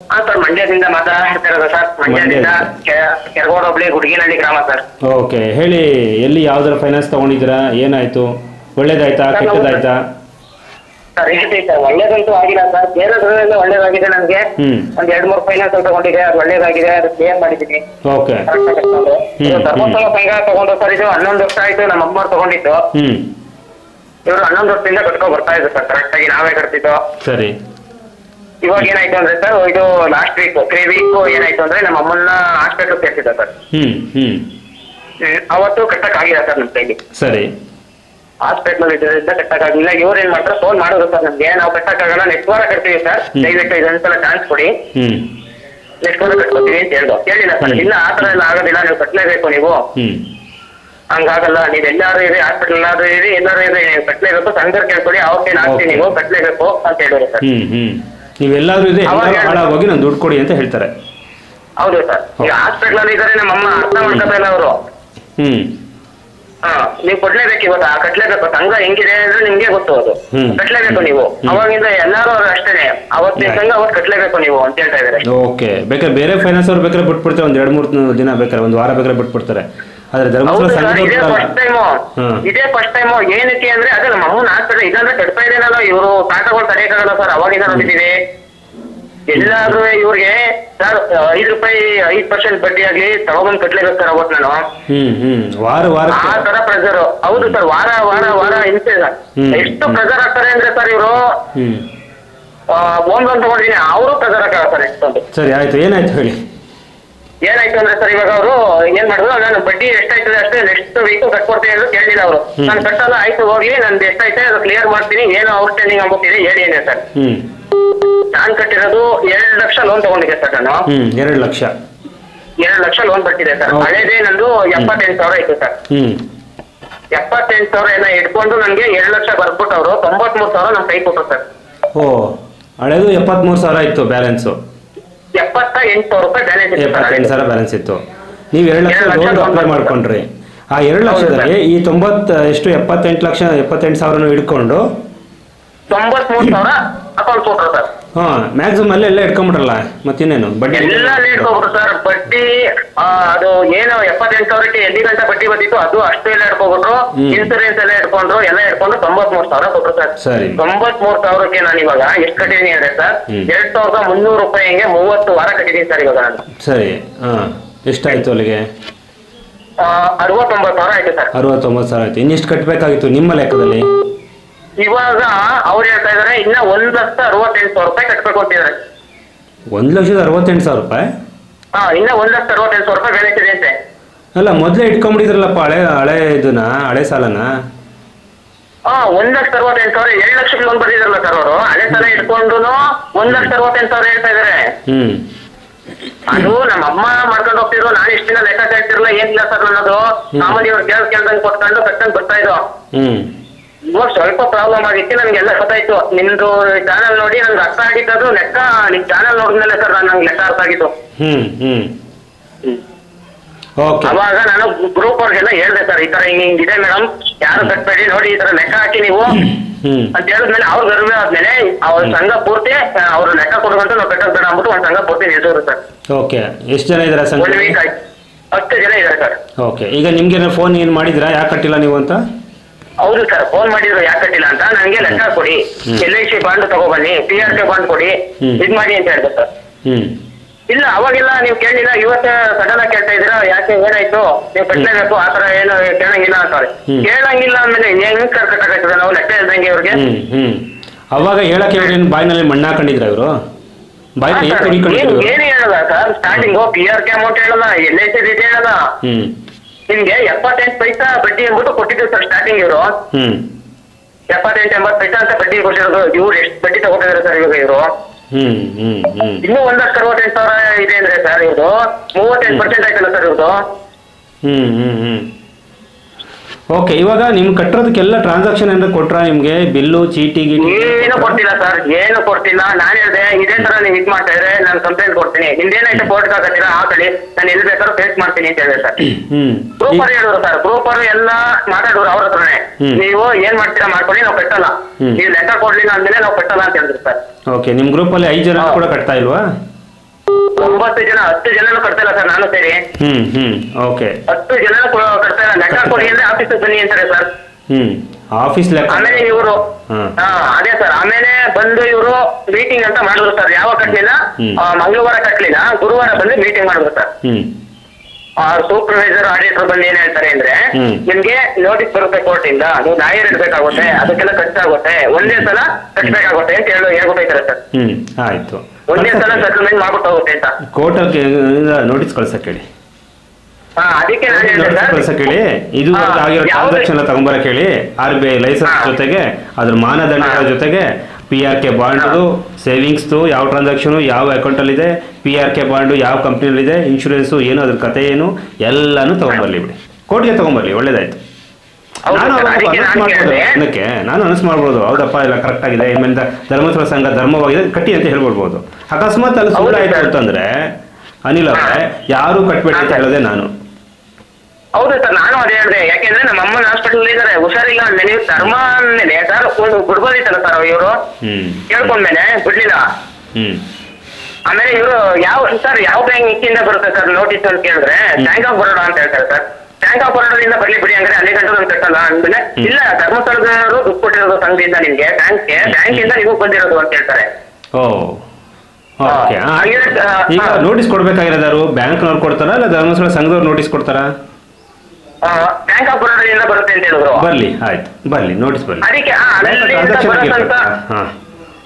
ಹಾ ಸರ್ ಮಂಡ್ಯದಿಂದ ಮಾತಾಡ್ತಿರೋದು ಸರ್. ಮಂಡ್ಯದಿಂದ ಕೆರಗೋಡ ಹೋಬಳಿ ಗುಡ್ಗಿನಹಳ್ಳಿ ಗ್ರಾಮ ಸರ್. ಓಕೆ ಹೇಳಿ ಎಲ್ಲಿ ಯಾವ್ದಾರ ಫೈನಾನ್ಸ್ ತಗೊಂಡಿದ್ದೀರಾ? ಏನಾಯ್ತು? ಒಳ್ಳೇದಾಯ್ತಾ? ಕೆಟ್ಟದಾಯ್ತಾ? ಸರ್ ಹೇಳ್ತೀನಿ ಸರ್ ಒಳ್ಳೇದಂತೂ ಆಗಿಲ್ಲ ಸರ್. ಬೇರೆದ್ರಲ್ಲಿ ಒಳ್ಳೇದಾಗಿದೆ ನನಗೆ ಹ್ಮ್. ಒಂದ್ ಎರಡ್ ಮೂರು ಫೈನಾನ್ಸ್ ತಗೊಂಡಿದೆ. ಅದು ಒಳ್ಳೇದಾಗಿದೆ. ಅದು ಕ್ಲಿಯರ್ ಮಾಡಿದ್ದೀನಿ ಓಕೆ. ಇದು ಧರ್ಮಸ್ಥಳ ಸಂಘ ತಗೊಂಡು ಸರ್ ಇದು ಹನ್ನೊಂದು ವರ್ಷ ಆಯ್ತು. ನಮ್ಮ ಅಮ್ಮ ತಗೊಂಡಿದ್ದು. ಹ್ಮ್. ಇವರು ಹನ್ನೊಂದು ವರ್ಷದಿಂದ ಕಟ್ಕೊಂಡ್ ಬರ್ತಾ ಇದ್ರು ಸರ್. ಕರೆಕ್ಟ್ ಆಗಿ ನಾವೇ ಕಟ್ತಿದ್ದು. ಸರಿ. ಇವಾಗ ಏನಾಯ್ತು ಅಂದ್ರೆ ಸರ್ ಇದು ಲಾಸ್ಟ್ ವೀಕ್ ತ್ರೀ ವೀಕ್ ಏನಾಯ್ತು ಅಂದ್ರೆ ನಮ್ಮ ಅಮ್ಮನ್ನ ಹಾಸ್ಪಿಟಲ್ ಸೇರ್ಸಿದ್ದ ಸರ್. ಹ್ಮ್ ಹ್ಮ್. ಹ್ಮ್, ಅವತ್ತು ಕಟ್ಟಕ್ ಆಗಿಲ್ಲ ಸರ್ ನಮ್ ಕೈಲಿ ಸರಿ. ಹಾಸ್ಪಿಟಲ್ ಇದ್ರಿಂದ ಕಟ್ಟಕ್ ಆಗಿಲ್ಲ. ಇವ್ರು ಏನ್ ಮಾಡ್ತಾರೆ ಫೋನ್ ಮಾಡೋದು ಸರ್ ನಮ್ಗೆ. ನಾವು ಕಟ್ಟಕ್ಕಾಗಲ್ಲ ನೆಕ್ಸ್ಟ್ ವಾರ ಕಟ್ತೀವಿ ಸರ್. ದಯವಿಟ್ಟು ಇದೊಂದ್ಸಲ ಚಾನ್ಸ್ ಕೊಡಿ. ಹ್ಮ್. ನೆಕ್ಸ್ಟ್ ವಾರ ಕಟ್ಕೊತೀವಿ ಅಂತ ಹೇಳ್ದು. ಕೇಳಿಲ್ಲ ಸರ್ ಇಲ್ಲ ಆ ತರ ಎಲ್ಲ ಆಗೋದಿಲ್ಲ ನೀವು ಕಟ್ಲೇಬೇಕು ನೀವು. ಹ್ಮ್. ಹಂಗಾಗಲ್ಲ ನೀವ್ ಎಲ್ಲಾರು ಇರಿ ಹಾಸ್ಪಿಟಲ್ ಎಲ್ಲಾರು ಇರಿ ಎಲ್ಲಾರು ಇರಿ ನೀವು ಕಟ್ಲೇಬೇಕು ಸಂಘರ್ ಕೇಳ್ಕೊಡಿ ಅವ್ರಿಗೆ ಹಾಕ್ತೀವಿ ಹಾಕ್ತೀನಿ. ನೀವು ಕಟ್ಲೇಬೇಕು ಅಂತ ಹೇಳಿದ್ರು ಸರ್. ಹ್ಮ್ ಹ್ಮ್. ನೀವೆಲ್ಲಾದ್ರೂ ಇದೆ ಹಾಳಾಗೋಗಿ ನಾನು ದುಡ್ಡು ಕೊಡಿ ಅಂತ ಹೇಳ್ತಾರೆ. ಹೌದು ಸರ್. ಈಗ ಹಾಸ್ಪಿಟಲ್ ಅಲ್ಲಿ ಇದಾರೆ ನಮ್ಮ ಅಮ್ಮ ಅರ್ಥ ಮಾಡ್ಕೊತಾ ಇಲ್ಲ ಅವರು. ಹ್ಮ್. ಹಾ ನೀವು ಕೊಡ್ಲೇಬೇಕು ಇವತ್ತು ಆ ಕಟ್ಲೇಬೇಕು. ಸಂಘ ಹೆಂಗಿದೆ ಅಂದ್ರೆ ನಿಮ್ಗೆ ಗೊತ್ತು ಅದು. ಕಟ್ಲೇಬೇಕು ನೀವು. ಅವಾಗಿಂದ ಎಲ್ಲಾರು ಅಷ್ಟೇ ಅವತ್ತಿನ ಸಂಘ ಅವತ್ತು ಕಟ್ಲೇಬೇಕು ನೀವು ಅಂತ ಹೇಳ್ತಾ ಇದಾರೆ ಓಕೆ. ಬೇಕಾದ್ರೆ ಬೇರೆ ಫೈನಾನ್ಸ್ ಅವ್ರು ಬೇಕಾದ್ರೆ ಬಿಟ್ಬಿಡ್ತಾರೆ ಒಂದ್ ಎರಡ್ ಮೂರು ದಿನ ಬೇಕಾದ್ರೆ ಒಂದು ವಾರ ಬೇಕಾದ್ರೆ ಬಿಟ್ಬಿಡ್ತಾರೆ. ಆದ್ರೆ ಧರ್ಮಸ್ಥಳ ಹೌದು ಸರ್ ಸಂಘದವ್ರು ಇದೇ ಟೈಮು ಇದೆ ಇದೇ ಫಸ್ಟ್ ಟೈಮ್ ಏನಕ್ಕೆ ಅಂದ್ರೆ ಅದೇ ನಮ್ಮ ಅಮ್ಮನ ಹಾಸ್ಪಿಟಲ್ ಇದಂದ್ರೆ ಕಟ್ತಾ ಇದೇನಲ್ಲ ಇವರು ಕಾಟಗಳು ತಡೆಯಕ್ಕಾಗಲ್ಲ ಸರ್ ಅವಾಗಿಂದ ನೋಡಿದೀವಿ ಎಲ್ಲಾದ್ರೂ ಇವ್ರಿಗೆ ಸರ್ ಐದು ರೂಪಾಯಿ ಐದು ಪರ್ಸೆಂಟ್ ಬಡ್ಡಿ ಆಗ್ಲಿ ತಗೊಬಂದ್ ಕಟ್ಲೇಬೇಕು ಸರ್ ಅವತ್ತು ನಾನು. ಹ್ಮ್ ಹ್ಮ್. ವಾರ ಆ ವಾರಕ್ಕೆ ತರ ಪ್ರೆಸರ್ ಹೌದು ಸರ್ ವಾರ ವಾರ ವಾರ ಹಿಂಸೆ ಸರ್ ಹ್ಮ್. ಎಷ್ಟು ಪ್ರೆಸರ್ ಆಗ್ತಾರೆ ಅಂದ್ರೆ ಸರ್ ಇವರು ಹ್ಮ್. ಓನ್ ಲೋನ್ ತಗೊಂಡಿದ್ದೀನಿ ಅವರು ಪ್ರೆಸರ್ ಆಗ್ತಾರೆ ಸರ್ ಎಷ್ಟೊಂದು. ಸರಿ ಆಯ್ತು. ಏನಾಯ್ತು ಹೇಳಿ? ಏನಾಯ್ತು ಅಂದ್ರೆ ಸರ್ ಇವಾಗ ಅವರು ಏನ್ ಮಾಡಿದ್ರು ನಾನು ಬಡ್ಡಿ ಎಷ್ಟಾಯ್ತದೆ ಅಷ್ಟೇ ನೆಕ್ಸ್ಟ್ ವೀಕ್ ಕಟ್ಕೊಡ್ತೀನಿ ಅಂತ ಕೇಳಿಲ್ಲ ಅವರು. ನಾನು ಕಟ್ಟಲ್ಲ ಆಯ್ತು ಹೋಗ್ಲಿ ನಂದು ಎಷ್ಟಾಯ್ತೆ ಅದು ಕ್ಲಿಯರ್ ಮಾಡ್ತೀನಿ ಏನು ಔಟ್ಸ್ಟ್ಯಾಂಡಿಂಗ್ ಆಗ್ಬಿಟ್ಟಿದೆ ಹೇಳಿ ಏನೇ ಸರ್. ನಾನು ಕಟ್ಟಿರೋದು ಎರಡು ಲಕ್ಷ ಲೋನ್ ತಗೊಂಡಿದ್ದೆ ಸರ್ ನಾನು. ಎರಡು ಲಕ್ಷ. ಎರಡು ಲಕ್ಷ ಲೋನ್ ಕಟ್ಟಿದೆ ಸರ್. ಹಳೇದೇ ನಂದು ಎಪ್ಪತ್ತೆಂಟು ಸಾವಿರ ಆಯ್ತು ಸರ್. ಎಪ್ಪತ್ತೆಂಟು ಸಾವಿರ ಎಲ್ಲ ಇಟ್ಕೊಂಡು ನನಗೆ ಎರಡು ಲಕ್ಷ ಬರ್ಬಿಟ್ಟು ಅವರು ತೊಂಬತ್ಮೂರು ಸಾವಿರ ನಮ್ಮ ಕೈ ಕೊಟ್ಟರು ಸರ್. ಓ ಹಳೇದು ಎಪ್ಪತ್ಮೂರು ಸಾವಿರ ಇತ್ತು ಬ್ಯಾಲೆನ್ಸು ಎಪ್ಪತ್ತ ಎಂಟು ರೂಪಾಯಿ ಬ್ಯಾಲೆನ್ಸ್ ಇತ್ತು ಸರ್ ಎಪ್ಪತ್ತೆಂಟು ಸಾವಿರ ಬ್ಯಾಲೆನ್ಸ್ ಇತ್ತು. ನೀವು ಎರಡು ಲಕ್ಷ ಎರಡು ಲಕ್ಷ ಲೋನ್ ಅಪ್ಲೈ ಮಾಡ್ಕೊಂಡ್ರೆ. ಮಾಡ್ಕೊಂಡ್ರಿ ಆ ಎರಡು ಲಕ್ಷದಲ್ಲಿ ಈ ತೊಂಬತ್ ಎಷ್ಟು ಎಪ್ಪತ್ತೆಂಟು ಲಕ್ಷ ಎಪ್ಪತ್ತೆಂಟು ಸಾವಿರನೂ ಹಿಡ್ಕೊಂಡು ತೊಂಬತ್ಮೂರು ಸಾವಿರ ಅಕೌಂಟ್ ಕೊಟ್ರು ಸರ್. ಹಾಂ ಮ್ಯಾಕ್ಸಿಮಮ್ ಅಲ್ಲೇ ಎಲ್ಲ ಇಟ್ಕೊಂಬಿಟ್ರಲ್ಲ ಮತ್ತಿನ್ನೇನು ಬಡ್ಡಿ ಎಲ್ಲ ಇಟ್ಕೊಬಿಟ್ರು ಸರ್ ಬಡ್ಡಿ ಆ, ಅದು ಏನು ಎಪ್ಪತ್ತೆಂಟು ಸಾವಿರಕ್ಕೆ ಎಲ್ಲಿ ಗಂಟೆ ಬಡ್ಡಿ ಬಂದಿತ್ತು ಅದು ಅಷ್ಟು ಎಲ್ಲ ಇಟ್ಕೊಬಿಟ್ರು. ಹ್ಮ್. ಇನ್ಸೂರೆನ್ಸ್ ಎಲ್ಲ ಇಟ್ಕೊಂಡ್ರು ಎಲ್ಲ ಇಟ್ಕೊಂಡು ತೊಂಬತ್ಮೂರು ಸಾವಿರ ಕೊಟ್ರು ಸರ್. ಸರಿ. ತೊಂಬತ್ಮೂರು ಸಾವಿರಕ್ಕೆ ನಾನು ಇವಾಗ ಎಷ್ಟು ಕಟ್ಟಿದೀನಿ ಅಂದ್ರೆ ಸರ್ ಹ್ಮ್. ಎರಡ್ ಸಾವಿರದ ಮುನ್ನೂರು ರೂಪಾಯಿಗೆ ಮೂವತ್ತು ವಾರ ಕಟ್ಟಿದೀನಿ ಸರ್ ಇವಾಗ ನಾನು. ಸರಿ ಹಾ ಎಷ್ಟಾಯ್ತು ಅಲ್ಲಿಗೆ? ಆ, ಅರವತ್ತೊಂಬತ್ತು ಸಾವಿರ ಆಯ್ತು ಸರ್. ಅರವತ್ತೊಂಬತ್ತು ಸಾವಿರ ಆಯ್ತು. ಇನ್ನೆಷ್ಟು ಕಟ್ಟಬೇಕಾಗಿತ್ತು ನಿಮ್ಮ ಲೆಕ್ಕದಲ್ಲಿ? ಇವಾಗ ಅವ್ರು ಹೇಳ್ತಾ ಇದಾರೆ ಇನ್ನ ಒಂದ್ ಲಕ್ಷ ಅರವತ್ತೆಂಟು ಸಾವಿರ ರೂಪಾಯಿ ಕಟ್ಬೇಕು ಅಂತಿದ್ದಾರೆ ಒಂದು ಲಕ್ಷದ ಅರವತ್ತೆಂಟು ಸಾವಿರ ರೂಪಾಯಿ? ಹಾ ಇನ್ನ ಒಂದ್ ಲಕ್ಷ ಅರವತ್ತೆಂಟು ಸಾವಿರ ರೂಪಾಯಿ ಬ್ಯಾಲೆನ್ಸ್ ಇದೆ. ಅಂತೆ ಅಲ್ಲ ಮೊದಲೇ ಇಟ್ಕೊಂಬಿಟ್ಟಿದ್ರಲ್ಲಪ್ಪ ಹಳೆ ಹಳೆ ಇದನ್ನ ಹಳೆ ಸಾಲನ? ಹಾ ಒಂದ್ ಲಕ್ಷ ಅರವತ್ತೆಂಟು ಸಾವಿರ ಎರಡ್ ಲಕ್ಷಕ್ಕೆ ಲೋನ್ ಬರ್ದಿದ್ರಲ್ಲ ಸರ್ ಅವರು. ಹಳೆ ಸಲ ಇಟ್ಕೊಂಡು ಒಂದ್ ಲಕ್ಷ ಅರವತ್ತೆಂಟು ಸಾವಿರ ಹೇಳ್ತಾ ಇದಾರೆ. ಹ್ಞೂ ಅದು ನಮ್ಮ ಅಮ್ಮ ಮಾಡ್ಕೊಂಡು ಹೋಗ್ತಿದ್ರು ನಾನು ಇಷ್ಟ ದಿನ ಲೆಕ್ಕ ಕೇಳ್ತಿರಲ್ಲ ಇಲ್ಲ ಸರ್ ನನ್ನದು ಮಾಮೂಲಿ ಅವ್ರ ಕೇಳ್ ಕೇಳ್ದಂಗೆ ಕೊಟ್ಕೊಂಡು ಕಟ್ಕೊಂಡು ಬರ್ತಾ ಇದ್ರು. ಇವಾಗ ಸ್ವಲ್ಪ ಪ್ರಾಬ್ಲಮ್ ಆಗಿತ್ತು ನನ್ಗೆಲ್ಲ ಗೊತ್ತಾಯ್ತು. ನಿಮ್ದು ಚಾನಲ್ ನೋಡಿ ನಂಗೆ ಅರ್ಥ ಆಗಿದ್ದು ಲೆಕ್ಕ ನಿಮ್ ಚಾನಲ್ ನೋಡಿದ್ಮೇಲೆ ಸರ್ ನಂಗೆ ಲೆಕ್ಕ ಅರ್ಥ ಆಗಿತ್ತು. ಹ್ಞೂ ಹ್ಞೂ ಓಕೆ ಅವಾಗ ನಾನು ಗ್ರೂಪ್ ಅವ್ರಿಗೆಲ್ಲ ಹೇಳ್ದೆ ಸರ್ ಈ ತರ ಹಿಂಗ್ ಹಿಂಗ್ ಇದೆ ಮೇಡಮ್ ಯಾರು ಕಟ್ಬೇಡಿ ನೋಡಿ ಈ ತರ ಲೆಕ್ಕ ಹಾಕಿ ನೀವು. ಹ್ಞೂ ಅಂತ ಹೇಳಿದ್ಮೇಲೆ ಅವ್ರ ಗರ್ವೆ ಆದ್ಮೇಲೆ ಅವ್ರ ಸಂಘ ಪೂರ್ತಿ ಅವ್ರ ಲೆಕ್ಕ ಕೊಡುವಂತ ನಾವು ಬೆಟ್ಟ ಬೇಡ ಅಂದ್ಬಿಟ್ಟು ಒಂದ್ ಸಂಘ ಪೂರ್ತಿ ನಿಲ್ಸೋರು ಸರ್ ಓಕೆ ಎಷ್ಟು ಜನ ಇದ್ದಾರೆ ಒಂದ್ ಸಂಖ್ಯೆ ವೀಕ್ ಆಯ್ತು. ಹತ್ತು ಜನ ಇದಾರೆ ಸರ್ ಓಕೆ ಈಗ ನಿಮ್ಗೆ ಫೋನ್ ಏನು ಮಾಡಿದ್ರಾ ಯಾಕೆ ಕಟ್ಟಿಲ್ಲ ನೀವು ಅಂತ? ಹೌದು ಸರ್ ಫೋನ್ ಮಾಡಿದ್ರು ಯಾಕೆ ಕಟ್ಟಿಲ್ಲ ಅಂತ. ನನಗೆ ಲೆಕ್ಕ ಕೊಡಿ. ಎಲ್ ಐ ಸಿ ಬಾಂಡ್ ತಗೊಬನ್ನಿ ಪಿ ಆರ್ ಕೆ ಬಾಂಡ್ ಕೊಡಿ. ಇದ್ ಮಾಡಿ ಅಂತ ಹೇಳ್ದೆ ಸರ್. ಹ್ಮ್. ಇಲ್ಲ ಅವಾಗೆಲ್ಲ ನೀವು ಕೇಳಿಲ್ಲ. ಇವತ್ತ ಸಡನ್ ಆಗಿ ಕೇಳ್ತಾ ಇದ್ದೀರಾ? ಯಾಕೆ ಏನಾಯ್ತು? ನೀವು ಕಟ್ಟಲೇಬೇಕು ಆ ತರ ಏನು ಕೇಳಂಗಿಲ್ಲ ಅಂತಾರೆ. ಕೇಳಂಗಿಲ್ಲ ಅಂದ್ಮೇಲೆ ಹೆಂಗ್ ಕರ್ಕಟ್ಟಾಗ್ತದೆ ನಾವು ಲೆಕ್ಕ ಇಲ್ದಂಗೆ ಇವ್ರಿಗೆ. ಅವಾಗ ಹೇಳಕ್ಕೆ ಇವ್ರು ಏನು ಬಾಯಿನಲ್ಲಿ ಮಣ್ಣು ಹಾಕೊಂಡಿದ್ರ ಇವರು? ಬಾಯಿನಲ್ಲಿ ಏನು ಏನು ಹೇಳಲ್ಲ sir. Starting P R K amount ಹೇಳಲ್ಲ ಎಲ್ ಐ ಸಿ ರೀತಿ ಹೇಳಲ್ಲ. ನಿಮ್ಗೆ ಎಪ್ಪತ್ತೆಂಟು ಪೈಸಾ ಬಡ್ಡಿ ಅಂದ್ಬಿಟ್ಟು ಕೊಟ್ಟಿದ್ದೀವಿ ಸರ್ ಸ್ಟಾರ್ಟಿಂಗ್ ಇವರು. ಹ್ಞೂ ಎಪ್ಪತ್ತೆಂಟು ಎಂಬತ್ತು ಪೈಸಾ ಅಂತ ಬಡ್ಡಿ ಕೊಟ್ಟಿರೋದು ಇವ್ರು ಎಷ್ಟು ಬಡ್ಡಿ ತಗೋತಿದ್ದಾರೆ ಸರ್ ಇವಾಗ ಇವರು? ಇನ್ನೂ ಒಂದ್ ಲಕ್ಷ ಅರವತ್ತೆಂಟು ಸಾವಿರ ಇದೆ ಅಂದ್ರೆ ಸರ್ ಇವ್ರದ್ದು ಮೂವತ್ತೆಂಟು ಪರ್ಸೆಂಟ್ ಆಯ್ತಲ್ಲ ಸರ್ ಇವ್ರದ್ದು ಹ್ಮ್ ಹ್ಮ್ ಹ್ಞೂ ಓಕೆ ಇವಾಗ ನಿಮ್ಗೆ ಕಟ್ಟಿರೋದಕ್ಕೆಲ್ಲ ಟ್ರಾನ್ಸಾಕ್ಷನ್ ಏನಾದ್ರು ಕೊಟ್ರಾ ನಿಮ್ಗೆ? ಬಿಲ್ಲು ಚೀಟಿ ಗೀಟಿ? ಏನು ಕೊಡ್ತಿಲ್ಲ ಸರ್ ಏನು ಕೊಡ್ತಿಲ್ಲ. ನಾನು ಹೇಳ್ದೆ ಇದೇ ತರ ನೀವು ಹಿಟ್ ಮಾಡ್ತಾ ಇದ್ರೆ ನಾನು ಕಂಪ್ಲೇಂಟ್ ಕೊಡ್ತೀನಿ. ಹಿಂದೇನೈತೆ ಕೋರ್ಟ್ ಹಾಕತ್ತೀರಾ? ಹಾಕಲಿ ನಾನು ಎಲ್ಲಿ ಬೇಕಾದ್ರೂ ಫೇಸ್ ಮಾಡ್ತೀನಿ ಅಂತ ಹೇಳಿದೆ ಸರ್ ಹ್ಞೂ ಗ್ರೂಪ್ ಅವ್ರು ಹೇಳಿದ್ರು ಸರ್ ಗ್ರೂಪ್ ಅವರು ಎಲ್ಲ ಮಾತಾಡಿದ್ರು ಅವ್ರ ಹತ್ರನೇ. ನೀವು ಏನ್ ಮಾಡ್ತೀರಾ ಮಾಡ್ಕೊಳ್ಳಿ ನಾವು ಕಟ್ಟಲ್ಲ. ನೀವು ಲೆಕ್ಕ ಕೊಡ್ಲಿಲ್ಲ ಅಂದ್ಮೇಲೆ ನಾವು ಕಟ್ಟಲ್ಲ ಅಂತ ಹೇಳಿದ್ರು ಸರ್ ಓಕೆ ನಿಮ್ ಗ್ರೂಪ್ ಅಲ್ಲಿ ಐದು ಜನ ಕೂಡ ಕಟ್ತಾ ಇಲ್ವಾ? ಮೂವತ್ತು ಜನ ಹತ್ತು ಜನ ಕಟ್ತಾ ಇಲ್ಲ ಸರ್ ನಾನು ಸೇರಿ. ಹ್ಮ್ ಹ್ಮ್ ಓಕೆ ಹತ್ತು ಜನ ಕಟ್ತಾ ಇಲ್ಲ. ಲೆಕ್ಕ ಕೊಡಿ ಅಂದ್ರೆ ಆಫೀಸ್ ಬನ್ನಿ ಅಂತಾರೆ ಸರ್. ಹ್ಮ್ ಆಫೀಸ್ ಲೆಕ್ಕ ಆಮೇಲೆ ಇವರು ಹ್ಮ್. ಹಾ ಅದೇ ಸರ್. ಆಮೇಲೆ ಬಂದು ಇವರು ಮೀಟಿಂಗ್ ಅಂತ ಮಾಡಿದ್ರು ಸರ್. ಯಾವಾಗ ಕಟ್ಲಿಲ್ಲ? ಹ್ಮ್. ಆ, ಮಂಗಳವಾರ ಕಟ್ಲಿಲ್ಲ. ಗುರುವಾರ ಬಂದು ಮೀಟಿಂಗ್ ಮಾಡಿದ್ರು ಸರ್. ಹ್ಮ್. ಸೂಪರ್ವೈಸರ್ ಆಡಿಟರ್ ಬಂದು ಏನ್ ಹೇಳ್ತಾರೆ ಅಂದ್ರೆ. ನಿಮ್ಗೆ ನೋಟಿಸ್ ಬರುತ್ತೆ ಕೋರ್ಟ್ ಇಂದ ನೀವು ಲಾಯರ್ ಇಡ್ಬೇಕಾಗುತ್ತೆ ಅದಕ್ಕೆಲ್ಲ ಖರ್ಚಾಗುತ್ತೆ ಒಂದೇ ಸಲ ಕಟ್ಬೇಕಾಗುತ್ತೆ ಅಂತ ಹೇಳಿ ಹೇಳ್ಬಿಟ್ಟೈತಾರೆ ಸರ್? ಆಯ್ತು. ಒಂದೇ ಸಲ ಸೆಟಲ್ಮೆಂಟ್ ಮಾಡ್ಬಿಟ್ಟು ಹೋಗುತ್ತೆ ಅಂತ ಕೋರ್ಟ್ ನೋಟಿಸ್ ಕಳ್ಸಕ್ ಹೇಳಿ. ಹಾ ಅದಕ್ಕೆ ಕಳ್ಸಕ್ ಹೇಳಿ. ಇದು ಆಗಿರೋ ಟ್ರಾನ್ಸಾಕ್ಷನ್ ತಗೊಂಬರಕ್ ಹೇಳಿ. ಆರ್ ಬಿ ಐ ಲೈಸೆನ್ಸ್ ಜೊತೆಗೆ ಅದ್ರ ಮಾನದಂಡಗಳ. ಜೊತೆಗೆ ಪಿ ಆರ್ ಕೆ ಬಾಂಡು ಸೇವಿಂಗ್ಸ್ದು ಯಾವ ಟ್ರಾನ್ಸಾಕ್ಷನ್ ಯಾವ ಅಕೌಂಟಲ್ಲಿದೆ ಪಿ ಆರ್ ಕೆ ಬಾಂಡು ಯಾವ ಕಂಪ್ನಿಯಲ್ಲಿದೆ ಇನ್ಶೂರೆನ್ಸು ಏನು ಅದ್ರ ಕತೆ ಏನು ಎಲ್ಲಾನು ತಗೊಂಬರ್ಲಿ ಬಿಡಿ. ಕೋರ್ಟ್ಗೆ ತಗೊಂಬರ್ಲಿ ಒಳ್ಳೇದಾಯ್ತು. ನಾನು ಅದಕ್ಕೆ ಅನೌನ್ಸ್ ನಾನು ಅನೌನ್ಸ್ ಮಾಡ್ಬೋದು. ಹೌದಪ್ಪ ಎಲ್ಲ ಕರೆಕ್ಟ್ ಆಗಿದೆ. ಇನ್ಮೇಲಿಂದ ಧರ್ಮಸ್ಥಳ ಸಂಘ ಧರ್ಮವಾಗಿದೆ. ಕಟ್ಟಿ ಅಂತ ಹೇಳ್ಬಿಡ್ಬೋದು ಅಕಸ್ಮಾತ್ ಅಲ್ಲಿ ಸುಳ್ಳು ಆಯ್ತು ಅಂತಂದ್ರೆ ಅನಿಲ್ ಅವರೇ ಯಾರು ಕಟ್ಬೇಡಿ ಅಂತ. ಹೇಳೋದೇ ನಾನು. ಹೌದು ಸರ್ ನಾನು ಅದೇ ಹೇಳಿದೆ. ಯಾಕೆಂದ್ರೆ ನಮ್ಮ ಅಮ್ಮನ ಹಾಸ್ಪಿಟಲ್ ಇದ್ದಾರೆ ಹುಷಾರಿಲ್ಲ ಅಂದ್ಮೇಲೆ ನೀವು ಧರ್ಮ ಅಂದ್ಮೇಲೆ ಸರ್ ಒಂದು ಬಿಡ್ಬೋದಿತ್ತಲ್ಲ ಸರ್ ಇವರು? ಹ್ಮ್. ಕೇಳ್ಕೊಂಡ್ಮೇಲೆ ಬಿಡ್ಲಿಲ್ಲ. ಹ್ಮ್. ಆಮೇಲೆ ಇವರು ಯಾವ ಸರ್ ಯಾವ ಬ್ಯಾಂಕ್ ಇಂದ ಬರುತ್ತೆ ಸರ್ ನೋಟಿಸ್ ಅಂತ ಕೇಳಿದ್ರೆ ಬ್ಯಾಂಕ್ ಆಫ್ ಬರೋಡ ಅಂತ ಹೇಳ್ತಾರೆ ಸರ್. ಬ್ಯಾಂಕ್ ಆಫ್ ಬರೋಡದಿಂದ ಬರ್ಲಿ ಬಿಡಿ ಅಂದ್ರೆ ಅಲ್ಲಿ ಗಂಟೆ ಒಂದು ಕಟ್ಟಲ್ಲ ಅಂದ್ಮೇಲೆ. ಇಲ್ಲ ಧರ್ಮಸ್ಥಳದವರು ದುಡ್ಡು ಕೊಟ್ಟಿರೋದು ಸಂಘದಿಂದ ನಿಮ್ಗೆ ಬ್ಯಾಂಕ್ಗೆ ಬ್ಯಾಂಕಿಂದ ನೀವು ಬಂದಿರೋದು ಅಂತ ಹೇಳ್ತಾರೆ. ಓ. ಓಕೆ. ಈಗ. ನೋಟಿಸ್ ಕೊಡ್ಬೇಕಾಗಿರೋದಾರು ಬ್ಯಾಂಕ್ನವ್ರು ಕೊಡ್ತಾರಾ ಇಲ್ಲ ಧರ್ಮಸ್ಥಳ ಸಂಘದವ್ರು ನೋಟಿಸ್ ಕೊಡ್ತಾರಾ? ಬ್ಯಾಂಕ್ ಆಫ್ ಬರೋಡದಿಂದ ಬರುತ್ತೆ ಅಂತ ಹೇಳಿದ್ರು. ಬರ್ಲಿ ಆಯ್ತು. ಬರ್ಲಿ ನೋಟಿಸ್ ಬರ್ಲಿ. ಅದಕ್ಕೆ ಆ, ಅಲ್ಲಿಂದ ಟ್ರಾನ್ಸಾಕ್ಷನ್ ಬರೋ ತನಕ ಹಾ.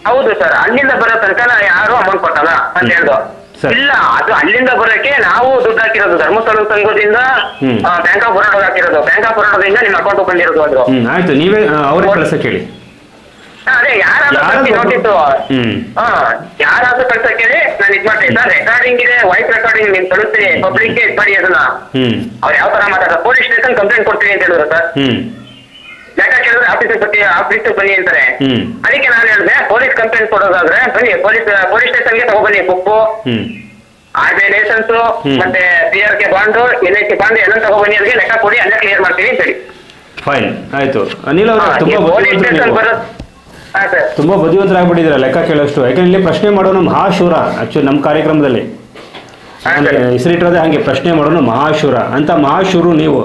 ಹೌದು ಸರ್ ಅಲ್ಲಿಂದ ಬರೋ ತನಕ ಯಾರು ಅಮೌಂಟ್ ಕೊಟ್ಟಲ್ಲ ಅಂತ ಹೇಳಿದ್ರು ಸರಿ. ಇಲ್ಲ ಅದು ಅಲ್ಲಿಂದ ಬರೋಕೆ ನಾವು ದುಡ್ಡು ಹಾಕಿರೋದು ಧರ್ಮಸ್ಥಳ ಸಂಘದಿಂದ ಹ್ಮ್. ಬ್ಯಾಂಕ್ ಆಫ್ ಬರೋಡ ಹಾಕಿರೋದು. ಬ್ಯಾಂಕ್ ಆಫ್ ಬರೋಡದಿಂದ ನಿಮ್ಮ ಅಕೌಂಟ್ ಬಂದಿರೋದು ಅಂದ್ರು. ಹ್ಮ್ ಆಯ್ತು. ನೀವೇ ಅವ್ರಿಗೆ ಕಳಿಸ ಹೇಳಿ ಹಾ, ಅದೇ ಯಾರಾದ್ರೂ ಹ್ಮ್. ಹಾ ಯಾರಾದ್ರೂ ಕಳ್ಸಕ್ಕೆ ನಾನು ಇದ್ ಮಾಡ್ತೀನಿ. ಸರ್ ರೆಕಾರ್ಡಿಂಗ್ ಇದೆ ವಾಯ್ಸ್ ರೆಕಾರ್ಡಿಂಗ್ ನಿಮ್ ಕಳಿಸ್ತೀನಿ. ಪಬ್ಲಿಕ್ ಇದ್ ಮಾಡಿ ಅದನ್ನ. ಅವ್ರು ಯಾವ ತರ ಮಾತಾಡ್ತಾರೆ? ಪೊಲೀಸ್ ಸ್ಟೇಷನ್ ಕಂಪ್ಲೇಂಟ್ ಕೊಡ್ತೀನಿ ಅಂತ ಹೇಳಿದ್ರು ಸರ್. ಹ್ಮ್. ಲೆಕ್ಕ ಕೇಳಿದ್ರೆ ಆಫೀಸ್ ಬತ್ತಿ ಆಫೀಸ್ ಬನ್ನಿ ಅಂತಾರೆ. ಅದಕ್ಕೆ ನಾನು ಹೇಳಿದೆ ಪೊಲೀಸ್ ಕಂಪ್ಲೇಂಟ್ ಕೊಡೋದಾದ್ರೆ ಬನ್ನಿ. ಪೊಲೀಸ್ ಪೊಲೀಸ್ ಸ್ಟೇಷನ್ಗೆ ತಗೊಬನ್ನಿ ಬುಕ್ಕು ಆರ್ ಬಿ ಲೈಸೆನ್ಸ್. ಮತ್ತೆ P R K bond L I C bond ಎಲ್ಲ ತಗೊಬನ್ನಿ ಅದಕ್ಕೆ ಲೆಕ್ಕ ಕೊಡಿ ಅಲ್ಲೇ ಕ್ಲಿಯರ್ ಮಾಡ್ತೀನಿ ಅಂತ ಹೇಳಿ. ಫೈನ್. ಆಯ್ತು. ಅನಿಲ್ ಅವರು ತುಂಬಾ ತುಂಬಾ ಬುದ್ಧಿವಂತರಾಗ್ಬಿಟ್ಟಿದ್ದೀರಾ ಲೆಕ್ಕ ಕೇಳೋಷ್ಟು. ಯಾಕಂದ್ರೆ ಇಲ್ಲಿ ಪ್ರಶ್ನೆ ಮಾಡೋನು ಮಹಾಶೂರ ಆಕ್ಚುಲಿ ನಮ್ಮ ಕಾರ್ಯಕ್ರಮದಲ್ಲಿ. ಹೆಸರಿಟ್ಟಿರೋದೇ ಹಾಗೆ ಪ್ರಶ್ನೆ ಮಾಡೋನು ಮಹಾಶೂರ. ಅಂತ ಮಹಾಶೂರು ನೀವು.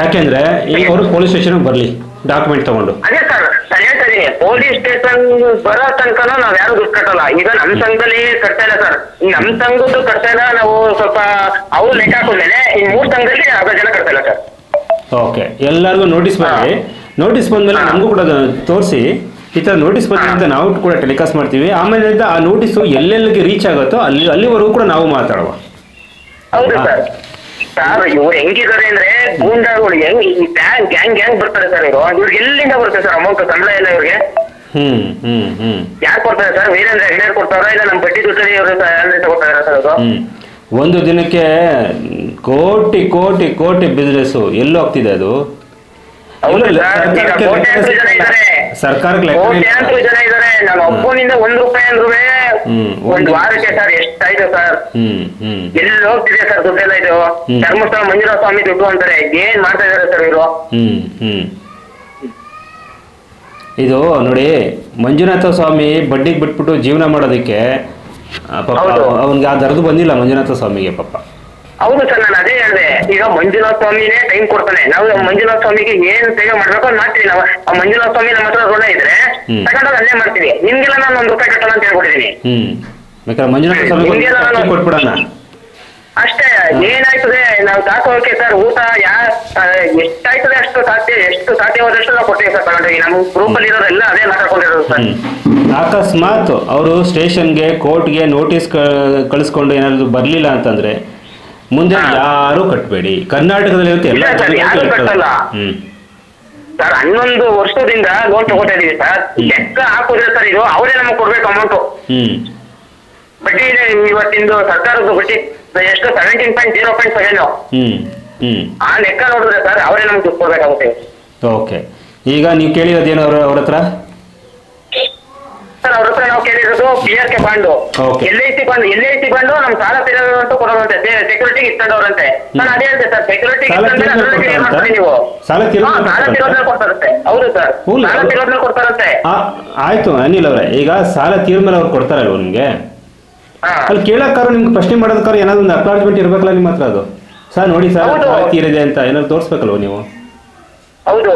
ಯಾಕೆಂದ್ರೆ ಈಗ ಅವರು ಪೊಲೀಸ್ ಸ್ಟೇಷನ್ಗೆ ಬರಲಿ ಡಾಕ್ಯುಮೆಂಟ್ ತಗೊಂಡು. ಅದೇ ಸರ್ ನಾನು ಹೇಳ್ತಾ ಪೊಲೀಸ್ ಸ್ಟೇಷನ್ ಬರೋ ತನಕನೂ ನಾವ್ ಯಾರು ದುಡ್ಡು ಕಟ್ಟಲ್ಲ. ಈಗ ನಮ್ ಸಂಘದಲ್ಲಿ ಕಟ್ತಾ ಇಲ್ಲ ಸರ್. ನಮ್ ಸಂಘದ್ದು ಕಟ್ತಾ ಇಲ್ಲ ನಾವು ಸ್ವಲ್ಪ ಅವ್ರು ಲೆಕ್ಕ ಹಾಕೊಂಡ್ಮೇಲೆ ಈ ಮೂರ್ ಸಂಘದಲ್ಲಿ ಅರ್ಧ ಜನ ಕಟ್ತಾ ಇಲ್ಲ ಸರ್. ಓಕೆ ಎಲ್ಲರಿಗೂ ನೋಟಿಸ್ ಬರಲಿ. ನೋಟಿಸ್ ಬಂದ್ಮೇಲೆ. ನಮಗೂ ಕೂಡ ತೋರಿಸಿ. ಈ ಥರ ನೋಟಿಸ್ ಬಂದಿದೆ ಅಂತ ನಾವು ಕೂಡ ಟೆಲಿಕಾಸ್ಟ್ ಮಾಡ್ತೀವಿ. ಆಮೇಲೆ ಆ ನೋಟಿಸು ಎಲ್ಲೆಲ್ಲಿಗೆ ರೀಚ್ ಆಗುತ್ತೋ ಅಲ್ಲಿ ಅಲ್ಲಿವರೆಗೂ ಕೂಡ ನಾವು ಮಾತಾಡುವ. ಹೌದು ಸರ್. ಸರ್ ಇವ್ರು ಹೆಂಗಿದ್ದಾರೆ ಅಂದ್ರೆ ಗೂಂಡಾಗಳು ಹೆಂಗ್ ಈ ಗ್ಯಾಂಗ್ ಗ್ಯಾಂಗ್ ಗ್ಯಾಂಗ್ ಬರ್ತಾರೆ ಸರ್ ಇವರು. ಇವ್ರಿಗೆ ಎಲ್ಲಿಂದ ಬರುತ್ತೆ ಸರ್ ಅಮೌಂಟ್ ಸಂಬಳ ಎಲ್ಲ ಇವ್ರಿಗೆ? ಹ್ಮ್ ಹ್ಮ್ ಹ್ಮ್. ಯಾಕೆ ಕೊಡ್ತಾರೆ ಸರ್? ವೀರೇಂದ್ರ ಹೆಗ್ಡೆ ಕೊಡ್ತಾರ ಇಲ್ಲ ನಮ್ಮ ಬಡ್ಡಿ ದುಡ್ಡಲ್ಲಿ ಇವರು ಸ್ಯಾಲರಿ ತಗೋತಾರೆ ಸರ್ ಅದು? ಒಂದು ದಿನಕ್ಕೆ ಕೋಟಿ ಕೋಟಿ ಕೋಟಿ ಬಿಸ್ನೆಸ್ ಎಲ್ಲೋ ಹೋಗ್ತಿದೆ ಅದು. ಸರ್ಕಾರಕ್ಕೆ ಲೆಕ್ಕ ಕೋಟ್ಯಾಂತರ ಜನ ಇದ್ದಾರೆ ನಮ್ಮ ಅಪ್ಪನಿಂದ ಒಂದ್ ರೂಪಾಯಿ ಅಂದ್ರೂ ಹ್ಮ್. ಒಂದ್ ವಾರಕ್ಕೆ ಸರ್ ಎಷ್ಟಾಯ್ತು ಸರ್? ಹ್ಮ್ ಹ್ಮ್. ಎಲ್ಲಿ ಹೋಗ್ತಿದೆ ಸರ್ ದುಡ್ಡೆಲ್ಲ ಇದು? ಹ್ಮ್. ಧರ್ಮಸ್ಥಳ ಮಂಜುನಾಥ ಸ್ವಾಮಿ ದುಡ್ಡು ಅಂತಾರೆ. ಏನ್ ಮಾಡ್ತಾ ಇದಾರೆ ಸರ್ ಇವರು? ಹ್ಮ್ ಹ್ಮ್. ಇದು ನೋಡಿ ಮಂಜುನಾಥ ಸ್ವಾಮಿ ಬಡ್ಡಿಗೆ ಬಿಟ್ಬಿಟ್ಟು ಜೀವನ ಮಾಡೋದಕ್ಕೆ ಆ, ಪಾಪ ಹೌದು. ಅವನಿಗೆ ಆ ದರದು ಬಂದಿಲ್ಲ ಮಂಜುನಾಥ ಸ್ವಾಮಿಗೆ ಪಾಪ. ಹೌದು ಸರ್ ನಾನು ಅದೇ ಹೇಳಿದೆ. ಈಗ ಮಂಜುನಾಥ ಸ್ವಾಮಿನೇ ಟೈಮ್ ಕೊಡ್ತಾನೆ. ನಾವು ಮಂಜುನಾಥ ಸ್ವಾಮಿಗೆ ಏನ್ ಸೇವೆ ಮಾಡ್ಬೇಕು ಅದು ಮಾಡ್ತೀವಿ ನಾವು. ಆ ಮಂಜುನಾಥ ಸ್ವಾಮಿ ನಮ್ಮ ಹತ್ರ ಋಣ ಇದ್ರೆ ತಗೊಂಡು ತಗೊಂಡೋಗಿ ಅಲ್ಲೇ ಮಾಡ್ತೀವಿ. ನಿಮ್ಗೆಲ್ಲ ನಾನು ಒಂದ್ ರೂಪಾಯಿ ಕಟ್ಟಲ್ಲ ಅಂತ ಹೇಳ್ಕೊಟ್ಟಿದ್ದೀನಿ ಹ್ಮ್. ಬೇಕಾದ್ರೆ ಮಂಜುನಾಥ ಸ್ವಾಮಿ ನಾನು- ಕೊಟ್ಬಿಡೋಣ. ಅಷ್ಟೇ ಏನಾಯ್ತದೆ? ನಾವು ಸಾಕೋಕೆ ಸರ್ ಊಟ ಯಾ ಆ, ಎಷ್ಟಾಯ್ತದೆ ಅಷ್ಟು ಸಾಧ್ಯ ಎಷ್ಟು ಸಾಧ್ಯವಾದಷ್ಟು ನಾವು ಕೊಡ್ತೀವಿ ಸರ್ ತಗೊಂಡೋಗಿ. ನಮ್ಮ ಗ್ರೂಪ್ ಅಲ್ಲಿ ಇರೋರೆಲ್ಲ ಅದೇ ಮಾತಾಡ್ಕೊಂಡಿರೋದು ಸರ್. ಹ್ಮ್. ಅಕಸ್ಮಾತ್ ಅವರು ಸ್ಟೇಷನ್ಗೆ ಕೋರ್ಟ್ಗೆ ನೋಟಿಸ್ ಕಳಿಸ್ಕೊಂಡು ಏನಾದ್ರು ಬರಲಿಲ್ಲ ಅಂತಂದ್ರೆ ಮುಂದೆ. ಯಾರು ಕಟ್ಟಬೇಡಿ ಕರ್ನಾಟಕದಲ್ಲಿ ಇರುತ್ತೆ ಎಲ್ಲ ಇಲ್ಲ ಸರ್, ಜನಗಳಿಗೂ ಯಾರೂ ಇರ್ತದೆ. ಕಟ್ಟಲ್ಲ. ಹ್ಮ್. ಸರ್ ಹನ್ನೊಂದು ವರ್ಷದಿಂದ ಲೋನ್ ತಗೋತಾ ಇದೀವಿ ಸರ್. ಲೆಕ್ಕ ಹಾಕೋದ್ರೆ ಸರ್ ಇದು ಅವರೇ ನಮಗೆ ಕೊಡ್ಬೇಕು ಅಮೌಂಟ್ ಹ್ಮ್. ಬಡ್ಡಿ ಇದೆ ಇವತ್ತಿಂದು ಸರ್ಕಾರದ ಬಡ್ಡಿ ಎಷ್ಟು? Seventeen point zero point seven hmm hmm. ಆ ಲೆಕ್ಕ ನೋಡಿದ್ರೆ ಸರ್ ಅವರೇ ನಮ್ಗೆ ದುಡ್ಡು ಕೊಡ್ಬೇಕಾಗುತ್ತೆ. ಓಕೆ. ಈಗ ನೀವು ಕೇಳಿರೋದೇನು ಅವ್ರ ಅವ್ರ ಹತ್ರ? ಸರ್ ಅವ್ರ ಹತ್ರ ನಾವು ಕೇಳಿರೋದು P R K bond Okay. L I C bond L I C bond ನಮ್ ಸಾಲ ತೀರೋದಂತೂ ಕೊಡೋದಂತೆ. ಸೆಕ್ಯೂರಿಟಿ ಇಟ್ಕೊಂಡವ್ರಂತೆ ನಾನು ಅದೇ ಹೇಳ್ತೆ ಸರ್ ಸೆಕ್ಯೂರಿಟಿ ಸಾಲ ಮಾಡ್ತೀರಿ ನೀವು? ಸಾಲ ತೀರೋದ್ರಲ್ಲಿ ಹಾ, ಸಾಲ ಕೊಡ್ತಾರಂತೆ? ಹೌದು ಸರ್. ಹೌದು. ಸಾಲ ತೀರೋದ್ರಲ್ಲಿ ಕೊಡ್ತಾರಂತೆ ಆ, ಆಯ್ತು ಅನಿಲ್ ಅವರೇ. ಈಗ ಸಾಲ ತೀರ್ಮೇಲೆ ಅವ್ರು ಕೊಡ್ತಾರಲ್ವ ನಿಮಗೆ? ಹಾ. ಅಲ್ಲಿ ಕೇಳಕ್ಕಾರು ನಿಮ್ಗೆ ಪ್ರಶ್ನೆ ಮಾಡೋದಕ್ಕಾರು ಏನಾದ್ರು ಒಂದು ಅಕ್ನಾಲಜ್ಮೆಂಟ್ ಇರ್ಬೇಕಲ್ಲ ನಿಮ್ಮ ಹತ್ರ ಅದು? ಸರ್ ನೋಡಿ ಸರ್ ಹೌದು. ತೀರಿದೆ ಅಂತ ಏನಾದ್ರು ತೋರಿಸ್ಬೇಕಲ್ವ ನೀವು? ಹೌದು.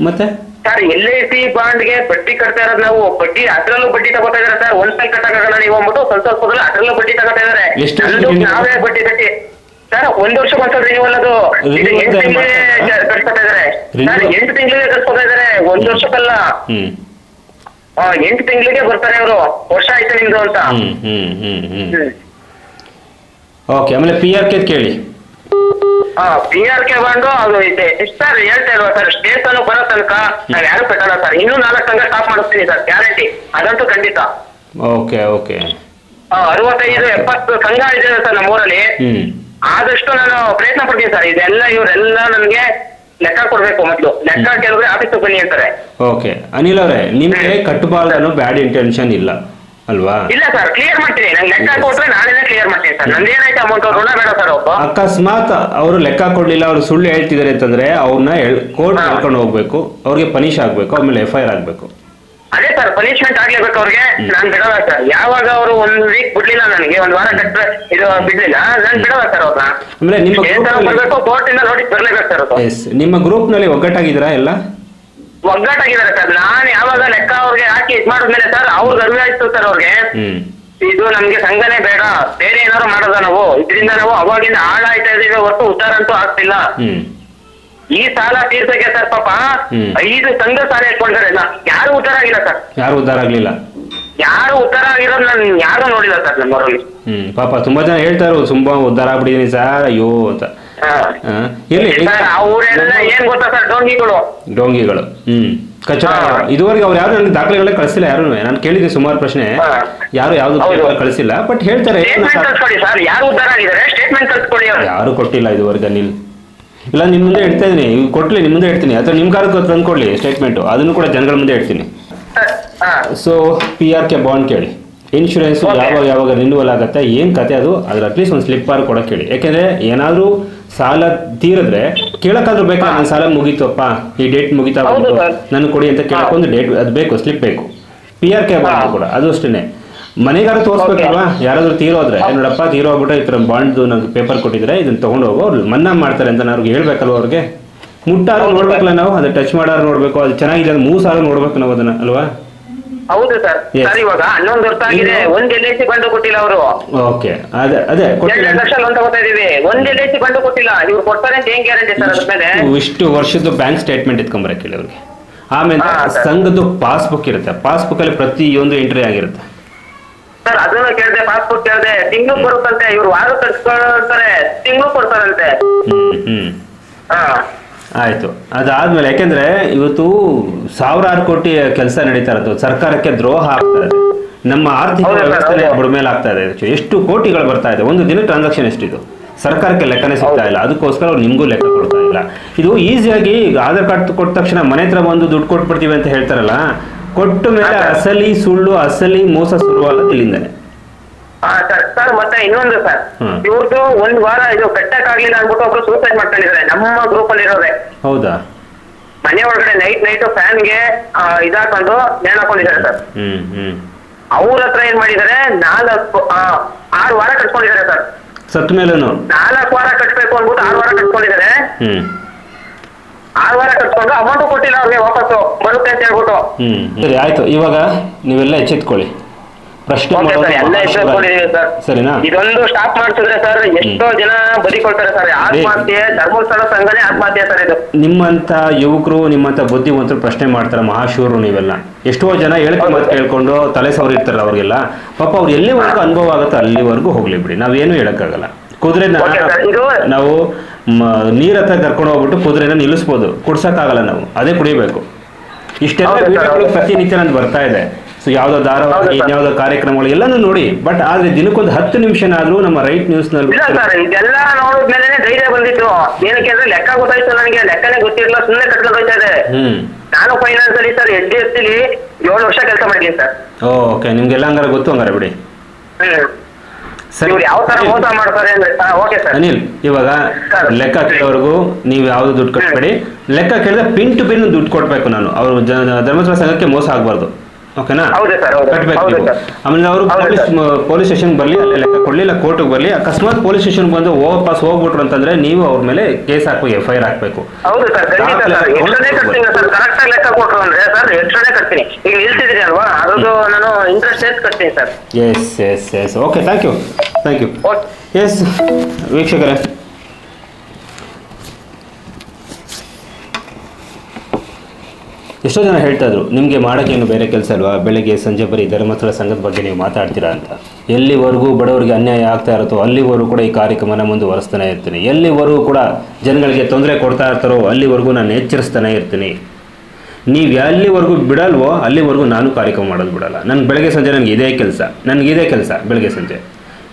ಮತ್ತೆ? ಸರ್ ಎಲ್ ಐ ಸಿ ಬಾಂಡ್ಗೆ ಬಡ್ಡಿ ಕಟ್ತಾ ಇರೋದು ನಾವು ಬಡ್ಡಿ ಅದ್ರಲ್ಲೂ ಬಡ್ಡಿ ತಗೋತಾ ಇದಾರೆ ಸರ್. ಒಂದ್ ಸಲ ಕಟ್ಟಕ್ಕಾಗಲ್ಲ ನೀವು ಅಂದ್ಬಿಟ್ಟು ಸ್ವಲ್ಪ ಸ್ವಲ್ಪದಲ್ಲಿ ಅದ್ರಲ್ಲೂ ಬಡ್ಡಿ ತಗೋತಾ ಇದಾರೆ ಎಷ್ಟು ನಮ್ದು ಬಡ್ಡಿ? ನಾವೇ ಬಡ್ಡಿ ಕಟ್ಟಿ ಸರ್ ಒಂದ್ ವರ್ಷ ಒಂದ್ಸಲ ರಿನ್ಯೂವಲ್ ಅದು. ಇದು Renewal ಎಂಟು time ತಿಂಗಳಿಗೆ? ಕಟ್ಸ್ಕೊತಾ ಇದಾರೆ ಸರ್ Renewal? ಎಂಟು ತಿಂಗಳಿಗೆ ಕಟ್ಸ್ಕೊತಾ ಇದಾರೆ ಒಂದ್ ವರ್ಷಕ್ಕಲ್ಲ. ಹ್ಮ್. ಆ, ಎಂಟು ತಿಂಗಳಿಗೆ ಬರ್ತಾರೆ ಅವರು ವರ್ಷ ಆಯ್ತು ನಿಮ್ದು ಅಂತ. ಹ್ಮ್ ಹ್ಮ್ ಹ್ಮ್ ಹ್ಮ್. ಹ್ಮ್. ಓಕೆ ಆಮೇಲೆ ಪಿ ಆರ್ ಕೆ ಕೇಳಿ. ಹಾ ಪಿ ಆರ್ ಕೆ ಬಾಂಡು ಅದು ಇದೆ. ಸರ್ ಹೇಳ್ತಾ ಇಲ್ವಾ ಸರ್ ಸ್ಟೇಷನ್ ಬರೋ ತನಕ ನಾವ್ ಯಾರು ಕಟ್ಟಲ್ಲ ಸರ್ ಇನ್ನೂ ನಾಲ್ಕು ಸಂಘ ಸ್ಟಾಪ್ ಮಾಡಿಸ್ತೀನಿ ಸರ್ ಗ್ಯಾರಂಟಿ ಅದಂತೂ ಖಂಡಿತ. ಓಕೆ ಓಕೆ ಆ, ಅರವತ್ತೈದು ಎಪ್ಪತ್ತು ಸಂಘ ಇದೆ ಸರ್ ನಮ್ಮೂರಲ್ಲಿ. ಹ್ಮ್. ಆದಷ್ಟು ನಾನು ಪ್ರಯತ್ನ ಪಡ್ತೀನಿ ಸರ್ ಇದೆಲ್ಲ ಇವರೆಲ್ಲ ನನಗೆ ಲೆಕ್ಕ ಕೊಡ್ಬೇಕು ಮೊದಲು. ಲೆಕ್ಕ ಕೇಳಿದ್ರೆ ಆಫೀಸ್ ಬನ್ನಿ ಅಂತಾರೆ. ಓಕೆ ಅನಿಲ್ ಅವರೇ ನಿಮಗೆ ಕಟ್ಟಬಾರ್ದು ಅನ್ನೋ ಬ್ಯಾಡ್ ಇಂಟೆನ್ಷನ್ ಇಲ್ಲ. ಅಲ್ವಾ? ಇಲ್ಲ ಸರ್ ಕ್ಲಿಯರ್ ಮಾಡ್ತೀನಿ. ನಂಗೆ ಲೆಕ್ಕ ಕೊಟ್ರೆ ನಾಳೆನೇ ಕ್ಲಿಯರ್ ಮಾಡ್ತೀನಿ ಸರ್. ನಂದೇನೈತೆ ಅಮೌಂಟ್ ಋಣ ಬೇಡ ಸರ್ ಒಬ್ಬ. ಅಕಸ್ಮಾತ್ ಅವರು ಲೆಕ್ಕ ಕೊಡ್ಲಿಲ್ಲ ಅವರು ಸುಳ್ಳು ಹೇಳ್ತಿದ್ದಾರೆ ಅಂತಂದ್ರೆ ಅವ್ರನ್ನ ಕೋರ್ಟ್ ಮಾಡ್ಕೊಂಡು ಹೋಗ್ಬೇಕು. ಅವ್ರಿಗೆ ಪನಿಷ್ ಆಗ್ಬೇಕು ಆಮೇಲೆ ಎಫ್ ಐ ಆರ್ ಆಗ್ಬೇಕು. ಅದೇ ಸರ್ ಪನಿಷ್ಮೆಂಟ್ ಆಗ್ಲೇಬೇಕು ಅವ್ರಿಗೆ. ನಾನ್ ಬಿಡಲ್ಲ ಸರ್. ಯಾವಾಗ ಅವರು ಒಂದ್ ವೀಕ್ ಬಿಡ್ಲಿಲ್ಲ ನನಗೆ ಒಂದ್ ವಾರ ಕಟ್ಟ ಇದು ಬಿಡ್ಲಿಲ್ಲ. ನಾನ್ ಬಿಡಲ್ಲ ಸರ್ ಅವ್ರನ್ನ ಅಂದ್ರೆ ನಿಮ್ಮ ಬರ್ಬೇಕು ಕೋರ್ಟ್ ಇಂದ ನೋಟಿಸ್ ಬರ್ಲೇಬೇಕು ಸರ್ ನಿಮ್ಮ ಗ್ರೂಪ್ನಲ್ಲಿ ಒಗ್ಗಟ್ಟಾಗಿದ್ದೀರಾ ಎಲ್ಲ? ಒಗ್ಗಟ್ಟಾಗಿದ್ದಾರೆ ಸರ್. ನಾನು ಯಾವಾಗ ಲೆಕ್ಕ ಅವ್ರಿಗೆ ಹಾಕಿ ಇದ್ ಮಾಡಿದ್ಮೇಲೆ ಸರ್ ಅವ್ರಿಗೆ ಆಯ್ತು ಸರ್ ಅವ್ರಿಗೆ? ಹ್ಮ್. ಇದು ನಮ್ಗೆ ಸಂಘನೇ ಬೇಡ. ಬೇರೆ ಏನಾದ್ರು ಮಾಡೋದ ನಾವು? ಇದರಿಂದ ನಾವು ಅವಾಗಿಂದ ಹಾಳಾಯ್ತಾ ಇದೀವಿ ಹೊರತು ಉದ್ಧಾರ ಅಂತೂ ಆಗ್ತಿಲ್ಲ. ಹ್ಮ್. ಈ ಸಾಲ ತೀರ್ಸಕ್ಕೆ ಸರ್ ಪಾಪ ಹ್ಮ್. ಐದು ಸಂಘ ಸಾಲ ಇಟ್ಕೊಂಡಿದ್ದಾರೆ. ನಾ- ಯಾರು ಉದ್ಧಾರ ಆಗಿಲ್ಲ ಸರ್. ಯಾರು ಉದ್ಧಾರ ಆಗ್ಲಿಲ್ಲ? ಯಾರು ಉದ್ಧಾರ ಆಗಿರೋದು ನಾನು ಯಾರು ನೋಡಿಲ್ಲ ಸರ್ ನಮ್ಮೂರಲ್ಲಿ. ಹ್ಮ್. ಪಾಪ ತುಂಬಾ ಜನ ಹೇಳ್ತಾರೆ ತುಂಬಾ ಉದ್ಧಾರ ಆಗ್ಬಿಟ್ಟಿದೀನಿ ಸರ್. ಅಯ್ಯೋ ಅಂತ. ಎಲ್ಲಿ? ಅವರೆಲ್ಲ ಏನ್ ಗೊತ್ತಾ ಸರ್? ಡೋಂಗಿಗಳು. ಡೋಂಗಿಗಳು. ಹ್ಮ್. ಇದುವರೆಗೆ ಅವ್ರು ಯಾರು ನನಗೆ ದಾಖಲೆಗಳೇ ಕಳಿಸಿಲ್ಲ ಯಾರು. ನಾನು ಕೇಳಿದ್ದೆ ಸುಮಾರು ಪ್ರಶ್ನೆ. ಯಾರು ಯಾವ್ದು ಕಳಿಸಿಲ್ಲ ಬಟ್ ಹೇಳ್ತಾರೆ ಯಾರು ಕೊಟ್ಟಿಲ್ಲ ಇದುವರೆಗೆ ಅನಿಲ್ ಇಲ್ಲ ನಿಮ್ಮ ಮುಂದೆ ಹೇಳ್ತಾ ಇದೀನಿ. ಕೊಟ್ಲಿ ನಿಮ್ಮ ಮುಂದೆ ಹೇಳ್ತೀನಿ. ಅಥವಾ ನಿಮ್ಮ ತಂದು ಕೊಡ್ಲಿ ಸ್ಟೇಟ್ಮೆಂಟ್ ಅದನ್ನು ಕೂಡ ಜನಗಳ ಮುಂದೆ ಹೇಳ್ತೀನಿ. So P R K bond ಕೇಳಿ. ಇನ್ಶೂರೆನ್ಸ್. ಯಾವಾಗ ಯಾವಾಗ ರಿನ್ಯೂವಲ್ ಆಗುತ್ತೆ ಏನ್ ಕತೆ ಅದು ಅದ್ರ ಅಟ್ಲೀಸ್ಟ್ ಒಂದು ಸ್ಲಿಪ್ ಆರ್ ಕೊಡಕ್ಕೆ ಹೇಳಿ ಯಾಕೆಂದ್ರೆ ಏನಾದರೂ ಸಾಲ ತೀರಿದ್ರೆ ಕೇಳಕ್ಕಾದ್ರೂ ಬೇಕಾ? ನನ್ನ ಸಾಲ ಮುಗೀತಪ್ಪ ಈ ಡೇಟ್ ಮುಗಿತಾ ಬಂತು. ನನಗೆ ಕೊಡಿ ಅಂತ ಕೇಳಕ್ಕೆ ಒಂದು ಡೇಟ್ ಅದು ಬೇಕು ಸ್ಲಿಪ್ ಬೇಕು. P R K bond. ಕೂಡ ಅದು ಅಷ್ಟೇ ಮನೆಗಾರ ತೋರಿಸ್ಬೇಕಲ್ವಾ? ಯಾರಾದ್ರೂ ತೀರೋದ್ರೆ. ನೋಡಪ್ಪ ತೀರೋಗ್ಬಿಟ್ಟು ಈ ಥರ ಬಾಂಡ್ ನಂಗೆ ಪೇಪರ್ ಕೊಟ್ಟಿದ್ರೆ ಇದನ್ನ ತಗೊಂಡು ಹೋಗೋ ಅವ್ರು ಮನ್ನಾ ಮಾಡ್ತಾರೆ ಅಂತ ಅವ್ರಿಗೆ ಹೇಳ್ಬೇಕಲ್ವ ಅವ್ರಿಗೆ? ಮುಟ್ಟಾರು ನೋಡ್ಬೇಕಲ್ಲ ನಾವು ಅದು ಟಚ್ ಮಾಡಾರು ನೋಡ್ಬೇಕು ಅದು ಚೆನ್ನಾಗಿದೆ ಅದು ಮೂರು ಸಾಲ ನೋಡ್ಬೇಕು ನಾವು ಅದನ್ನ ಅಲ್ವಾ? ಹೌದು ಸರ್. ಸರ್ ಇವಾಗ ಹನ್ನೊಂದು ವರ್ಷ ಆಗಿದೆ. ಒಂದ್ ಎಲ್ ಐ ಸಿ ಬಂದು ಕೊಟ್ಟಿಲ್ಲ ಅವರು. ಓಕೆ. ಅದೇ ಅದೇ ಕೊಟ್ಟಿಲ್ಲ. ಎರಡು ಲಕ್ಷ ಲೋನ್ ತಗೋತಾ ಇದೀವಿ. ಒಂದ್ ಎಲ್ ಐ ಸಿ ಬಂದು ಕೊಟ್ಟಿಲ್ಲ. ಇವ್ರು ಕೊಡ್ತಾರೆ ಅಂತ ಏನ್ ಗ್ಯಾರಂಟಿ ಸರ್ ಅದ್ಮೇಲೆ ಇಷ್ಟು- ವರ್ಷದ ಬ್ಯಾಂಕ್ ಸ್ಟೇಟ್ಮೆಂಟ್ ಎತ್ಕೊಂಬರಕ್ಕೆ ಹೇಳಿ ಅವ್ರಿಗೆ. ಆಮೇಲೆ. ಸಂಘದ್ದು ಪಾಸ್ಬುಕ್ ಇರುತ್ತೆ. ಪಾಸ್ಬುಕ್ ಅಲ್ಲಿ ಪ್ರತಿಯೊಂದು ಎಂಟ್ರಿ ಆಗಿರುತ್ತೆ. ಸರ್ ಅದನ್ನು ಕೇಳಿದೆ ಪಾಸ್ಬುಕ್ ಕೇಳಿದೆ ತಿಂಗ್ಳು ಬರುತ್ತಂತೆ. ಇವ್ರು ವಾರ ತರ್ಸ್ಕೊಳ್ತಾರೆ ತಿಂಗ್ಳು ಕೊಡ್ತಾರಂತೆ. ಹ್ಮ್ ಹ್ಮ್. ಹಾ. ಆಯ್ತು. ಅದಾದ್ಮೇಲೆ ಯಾಕೆಂದ್ರೆ ಇವತ್ತು ಸಾವಿರಾರು ಕೋಟಿ ಕೆಲಸ ನಡೀತಾ ಇರೋದು. ಸರ್ಕಾರಕ್ಕೆ ದ್ರೋಹ ಆಗ್ತಾ ಇದೆ. ನಮ್ಮ ಆರ್ಥಿಕ ವ್ಯವಸ್ಥೆ. ಬುಡಮೇಲೆ ಆಗ್ತಾ ಇದೆ. ಎಷ್ಟು ಕೋಟಿಗಳು ಬರ್ತಾ ಇದೆ? ಒಂದು ದಿನ ಟ್ರಾನ್ಸಾಕ್ಷನ್ ಎಷ್ಟಿದು? ಸರ್ಕಾರಕ್ಕೆ ಲೆಕ್ಕನೇ ಸಿಗ್ತಾ ಇಲ್ಲ. ಅದಕ್ಕೋಸ್ಕರ ಅವ್ರು ನಿಮಗೂ ಲೆಕ್ಕ ಕೊಡ್ತಾ ಇಲ್ಲ. ಇದು ಈಸಿಯಾಗಿ ಆಧಾರ್ ಕಾರ್ಡ್ ಕೊಟ್ಟ ತಕ್ಷಣ ಮನೆ ಹತ್ರ ಬಂದು ದುಡ್ಡು ಕೊಟ್ಬಿಡ್ತೀವಿ ಅಂತ ಹೇಳ್ತಾರಲ್ಲ ಕೊಟ್ಟ ಮೇಲೆ ಅಸಲಿ ಸುಳ್ಳು ಅಸಲಿ ಮೋಸ ಶುರುವಾಗೋದು ಇಲ್ಲಿಂದಾನೆ ಹಾ ಸರ್ ಸರ್ ಮತ್ತೆ ಇನ್ನೊಂದು ಸರ್. ಹ್ಮ್. ಇವ್ರದ್ದು ಒಂದ್ ವಾರ ಇದು ಕಟ್ಟಕ್ ಆಗ್ಲಿಲ್ಲ ಅಂದ್ಬಿಟ್ಟು ಒಬ್ರು ಸೂಸೈಡ್ ಮಾಡ್ಕೊಂಡಿದ್ದಾರೆ. ನಮ್ಮ ಗ್ರೂಪ್ ಅಲ್ಲಿ ಇರೋರೆ ಹೌದಾ? ಮನೆ ಒಳಗಡೆ ನೈಟ್ ನೈಟ್ ಫ್ಯಾನ್ಗೆ ಇದಾಕೊಂಡು ನೇಣ್ ಹಾಕೊಂಡಿದ್ದಾರೆ ಸರ್. ಹ್ಮ್ ಹ್ಮ್. ಅವ್ರ ಹತ್ರ ಏನ್ ಮಾಡಿದ್ದಾರೆ? ನಾಲ್ಕು ಆ, ಆರು ವಾರ ಕಟ್ಕೊಂಡಿದ್ದಾರೆ ಸರ್. ಸತ್ತ ಮೇಲೂ ನಾಲ್ಕು ವಾರ ಕಟ್ಬೇಕು ಅಂದ್ಬಿಟ್ಟು ಆರು ವಾರ ಕಟ್ಕೊಂಡಿದ್ದಾರೆ. ಹ್ಮ್. ಆರು ವಾರ ಕಟ್ಕೊಂಡು ಅಮೌಂಟ್ ಕೊಟ್ಟಿಲ್ಲ ಅವ್ರಿಗೆ ವಾಪಸ್ಸು ಬರುತ್ತೆ ಅಂತ ಹೇಳ್ಬಿಟ್ಟು. ಹ್ಮ್ ಸರಿ ಆಯ್ತು. ಇವಾಗ ನೀವೆಲ್ಲ ಎಚ್ಚೆತ್ಕೊಳ್ಳಿ. ಪ್ರಶ್ನೆ ಸರಿನಾ? ಇದೊಂದು ಸ್ಟಾಪ್ ಮಾಡ್ತಿದ್ರೆ ಸರ್ ಎಷ್ಟೋ ಜನ ಬದಿಕೊಳ್ತಾರೆ ಸರ್ ಆತ್ಮಹತ್ಯೆ ಧರ್ಮಸ್ಥಳ ಸಂಘನೇ ಆತ್ಮಹತ್ಯೆ ಸರ್ ಇದು. ನಿಮ್ಮಂತ ಯುವಕರು ನಿಮ್ಮಂತ ಬುದ್ಧಿವಂತರು ಪ್ರಶ್ನೆ ಮಾಡ್ತಾರೆ ಮಹಾಶೂರು ನೀವೆಲ್ಲ. ಎಷ್ಟೋ ಜನ ಹೇಳಿಕೆ ಮಾತು ಕೇಳ್ಕೊಂಡು ತಲೆ ಸವರಿರ್ತಾರಲ್ಲ ಅವ್ರಿಗೆಲ್ಲ. ಪಾಪ ಅವ್ರು ಎಲ್ಲಿವರೆಗೂ ಅನುಭವ ಆಗುತ್ತೋ ಅಲ್ಲಿವರೆಗೂ ಹೋಗ್ಲಿ ಬಿಡಿ. ನಾವೇನು ಹೇಳಕ್ಕಾಗಲ್ಲ. ಕುದುರೆನ Okay, ನಾವು ನೀರ ಹತ್ರ ಕರ್ಕೊಂಡು ಹೋಗ್ಬಿಟ್ಟು ಕುದುರೆನ ನಿಲ್ಲಿಸ್ಬೋದು. ಕುಡ್ಸಕ್ಕಾಗಲ್ಲ ನಾವು. ಅದೇ ಕುಡಿಬೇಕು. ಇಷ್ಟೆಲ್ಲ ಪ್ರತಿನಿತ್ಯ ನಂದು ಬರ್ತಾ ಇದೆ. ಸೊ ಯಾವ್ದೋ ಧಾರಾವಾಹಿ ಹೌದು ಕಾರ್ಯಕ್ರಮಗಳು ಎಲ್ಲಾನು ನೋಡಿ ಬಟ್ ಆದ್ರೆ ದಿನಕ್ಕೊಂದು ಹತ್ತು ನಿಮಿಷನಾದ್ರೂ ನಮ್ಮ ರೈಟ್ ನ್ಯೂಸ್ನಲ್ಲಿ ಇಲ್ಲ ಸರ್ ಇದೆಲ್ಲ ನೋಡಿದ್ಮೇಲೆ ಧೈರ್ಯ ಬಂದಿತ್ತು. ಏನಕ್ಕೆ ಅಂದ್ರೆ ಲೆಕ್ಕ ಗೊತ್ತಾಯ್ತು ನನಗೆ ಲೆಕ್ಕನೇ ಗೊತ್ತಿರಲ್ಲ ಸುಮ್ಮನೆ ಕಟ್ಕೊಂಡು ಹೋಗ್ತಾ ಇದೆ ಹ್ಮ್. ನಾನು ಫೈನಾನ್ಸ್ ಅಲ್ಲಿ ಸರ್ ಎಚ್ ಡಿ ಎಫ್ ಸಿಲಿ ಏಳು ವರ್ಷ ಕೆಲಸ ಮಾಡಿದ್ದೀನಿ ಸರ್. ಓಕೆ ನಿಮ್ಗೆಲ್ಲ ಹಂಗಾರೆ ಗೊತ್ತು ಹಂಗಾರೆ ಬಿಡಿ. ಹ್ಮ್. ಸರಿ. ಇವ್ರು ಯಾವ ತರ ಮೋಸ ಮಾಡ್ತಾರೆ ಅಂದ್ರೆ ಓಕೆ ಸರ್. ಅನಿಲ್ ಇವಾಗ ಸರ್. ಲೆಕ್ಕ ಕೇಳೋವರೆಗೂ ನೀವು ಯಾವ್ದು ದುಡ್ಡು ಕಟ್ಬೇಡಿ. ಲೆಕ್ಕ ಕೇಳಿದ್ರೆ ಪಿನ್ ಟು ಪಿನ್ ದುಡ್ಡು ಕೊಡ್ಬೇಕು ನಾನು. ಅವರು ಧರ್ಮಸ್ಥಳ ಸಂಘಕ್ಕೆ ಮೋಸ ಆಗಬಾರ್ದು. ಓಕೆನಾ? ಹೌದು ಸರ್, ಹೌದು. ಕಟ್ಬೇಕು ಹೌದು ಸರ್. ಆಮೇಲೆ ಅವರು ಪೊಲೀಸ್. ಪೊಲೀಸ್ ಸ್ಟೇಷನ್ ಬರಲಿ ಅಲ್ಲಿ ಲೆಕ್ಕ ಕೊಡಲಿ ಇಲ್ಲ ಕೋರ್ಟಿಗೆ ಬರಲಿ. ಅಕಸ್ಮಾತ್ ಪೊಲೀಸ್ ಸ್ಟೇಷನ್ ಬಂದು ವಾಪಸ್ ಹೋಗ್ಬಿಟ್ರು ಅಂತಂದ್ರೆ ನೀವು ಅವ್ರ ಮೇಲೆ ಕೇಸ್ ಹಾಕ್ಬೇಕು ಎಫ್ ಐ ಆರ್ ಹಾಕ್ಬೇಕು. ಹೌದು ಸರ್ ಖಂಡಿತ ಸರ್. ಎಕ್ಸ್ಟ್ರಾನೇ ಕಟ್ತೀನಿ ಸರ್ ಕರೆಕ್ಟ್ ಆಗಿ ಲೆಕ್ಕ ಕೊಟ್ರು ಅಂದ್ರೆ ಸರ್ ಎಷ್ಟನೇ ಕಟ್ತೀನಿ? ಈಗ ನಿಲ್ಸಿದ್ರಿ ಅಲ್ವಾ? ಅದ್ರದ್ದು ನಾನು ಇಂಟ್ರೆಸ್ಟ್ ಎಷ್ಟು ಕಟ್ತೀನಿ sir. Yes yes yes okay thank you thank you yes ವೀಕ್ಷಕರೇ. ಎಷ್ಟೋ ಜನ ಹೇಳ್ತಾ ಇದ್ರು, ನಿಮಗೆ ಮಾಡೋಕ್ಕೇನು ಬೇರೆ ಕೆಲಸ ಅಲ್ವಾ? ಬೆಳಗ್ಗೆ, ಸಂಜೆ ಬರೀ ಧರ್ಮಸ್ಥಳ ಸಂಘದ ಬಗ್ಗೆ ನೀವು ಮಾತಾಡ್ತೀರಾ ಅಂತ. ಎಲ್ಲಿವರೆಗೂ ಬಡವರಿಗೆ ಅನ್ಯಾಯ ಆಗ್ತಾ ಇರುತ್ತೋ, ಅಲ್ಲಿವರೆಗೂ ಕೂಡ ಈ ಕಾರ್ಯಕ್ರಮನ ಮುಂದುವರೆಸ್ತಾನೆ ಇರ್ತೀನಿ. ಎಲ್ಲಿವರೆಗೂ ಕೂಡ ಜನಗಳಿಗೆ ತೊಂದರೆ ಕೊಡ್ತಾ ಇರ್ತಾರೋ, ಅಲ್ಲಿವರೆಗೂ ನಾನು ಎಚ್ಚರಿಸ್ತಾನೆ ಇರ್ತೀನಿ. ನೀವು ಎಲ್ಲಿವರೆಗೂ ಬಿಡಲ್ವೋ, ಅಲ್ಲಿವರೆಗೂ ನಾನು ಕಾರ್ಯಕ್ರಮ ಮಾಡೋದು ಬಿಡಲ್ಲ. ನನಗೆ ಬೆಳಗ್ಗೆ, ಸಂಜೆ ನನಗೆ ಇದೇ ಕೆಲಸ. ನನಗೆ ಇದೇ ಕೆಲಸ ಬೆಳಗ್ಗೆ, ಸಂಜೆ.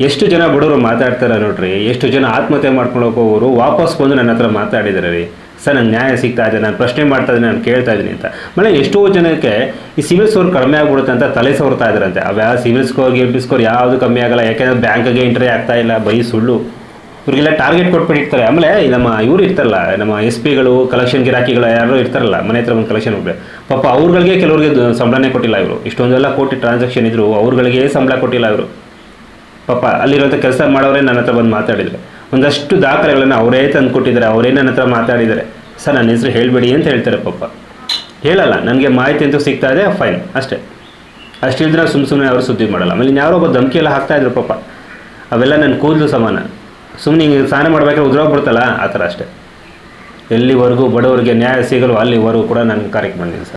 ಎಷ್ಟು ಜನ ಬಡವರು ಮಾತಾಡ್ತಾರೆ ನೋಡ್ರಿ? ಎಷ್ಟು ಜನ ಆತ್ಮಹತ್ಯೆ ಮಾಡ್ಕೊಂಡು ವಾಪಸ್ ಬಂದು ನನ್ನ ಹತ್ರ ಮಾತಾಡಿದ್ದಾರೆ ರೀ. ಸರ್, ನಂಗೆ ನ್ಯಾಯ ಸಿಗ್ತಾ ಇದೆ, ನಾನು ಪ್ರಶ್ನೆ ಮಾಡ್ತಾ ಇದ್ದೀನಿ, ನಾನು ಕೇಳ್ತಾ ಇದ್ದೀನಿ ಅಂತ. ಆಮೇಲೆ ಎಷ್ಟೋ ಜನಕ್ಕೆ ಈ ಸಿವಿಲ್ ಸ್ಕೋರ್ ಕಡಿಮೆ ಆಗ್ಬಿಡುತ್ತೆ ಅಂತ ತಲೆ ಸವರ್ತಾ ಇದ್ದಾರಂತೆ ಅವ್ಯಾ ಸಿವಿಲ್ ಸ್ಕೋರ್ ಗಿಲ್ ಸ್ಕೋರ್ ಯಾವುದು ಕಮ್ಮಿ ಆಗಲ್ಲ. ಯಾಕೆಂದ್ರೆ ಬ್ಯಾಂಕ್ಗೆ ಎಂಟ್ರಿ ಆಗ್ತಾ ಇಲ್ಲ ಬರೀ ಸುಳ್ಳು. ಇವರಿಗೆಲ್ಲ ಟಾರ್ಗೆಟ್ ಕೊಟ್ಬಿಟ್ಟಿರ್ತಾರೆ ಆಮೇಲೆ ನಮ್ಮ ಇವರು ಇರ್ತಾರಲ್ಲ, ನಮ್ಮ ಎಸ್ ಪಿಗಳು ಕಲೆಕ್ಷನ್ ಗಿರಾಕಿಗಳು ಯಾರು ಇರ್ತಾರಲ್ಲ, ಮನೆ ಹತ್ರ ಒಂದು ಕಲೆಕ್ಷನ್ ಹೋಗ್ಬೇಕು ಪಾಪ ಅವ್ರುಗಳಿಗೆ ಕೆಲವ್ರಿಗೆ ಸಂಬಳನೇ ಕೊಟ್ಟಿಲ್ಲ ಇವರು. ಇಷ್ಟೊಂದೆಲ್ಲ ಕೋಟಿ ಟ್ರಾನ್ಸಾಕ್ಷನ್ ಇದ್ರು, ಅವ್ರುಗಳಿಗೆ ಸಂಬಳ ಕೊಟ್ಟಿಲ್ಲ ಇವರು. ಪಾಪ ಅಲ್ಲಿರುವಂಥ ಕೆಲಸ ಮಾಡೋರೇ ನನ್ನ ಹತ್ರ ಬಂದು ಮಾತಾಡಿದ್ರು. ಒಂದಷ್ಟು ದಾಖಲೆಗಳನ್ನು ಅವರೇ ತಂದು ಕೊಟ್ಟಿದ್ದಾರೆ, ಅವರೇ ನನ್ನ ಹತ್ರ ಮಾತಾಡಿದ್ದಾರೆ. ಸರ್, ನನ್ನ ಹೆಸರು ಹೇಳಬೇಡಿ ಅಂತ ಹೇಳ್ತಾರೆ ಪಾಪ. ಹೇಳಲ್ಲ, ನನಗೆ ಮಾಹಿತಿ ಅಂತೂ ಸಿಗ್ತಾ ಇದೆ, ಫೈನ್, ಅಷ್ಟೇ. ಅಷ್ಟಿಲ್ದ್ರೆ ಸುಮ್ಮ ಸುಮ್ಮನೆ ಅವರು ಸುದ್ದಿ ಮಾಡಲ್ಲ. ಆಮೇಲೆ ಯಾರೋ ಒಬ್ಬ ಧಮಕಿ ಎಲ್ಲ ಹಾಕ್ತಾ ಇದ್ರು ಪಾಪ. ಅವೆಲ್ಲ ನನ್ನ ಕೂದಲು ಸಮಾನ. ಸುಮ್ಮನೆ ಹಿಂಗೆ ಸ್ನಾನ ಮಾಡಬೇಕಾದ್ರೆ ಉದ್ರೋಗ್ಬಿಡ್ತಲ್ಲ ಆ ಥರ ಅಷ್ಟೇ. ಎಲ್ಲಿವರೆಗೂ ಬಡವರಿಗೆ ನ್ಯಾಯ ಸಿಗಲು ಅಲ್ಲಿವರೆಗೂ ಕೂಡ ನಾನು ಕಾರ್ಯಕ್ರಮ ಸರ್.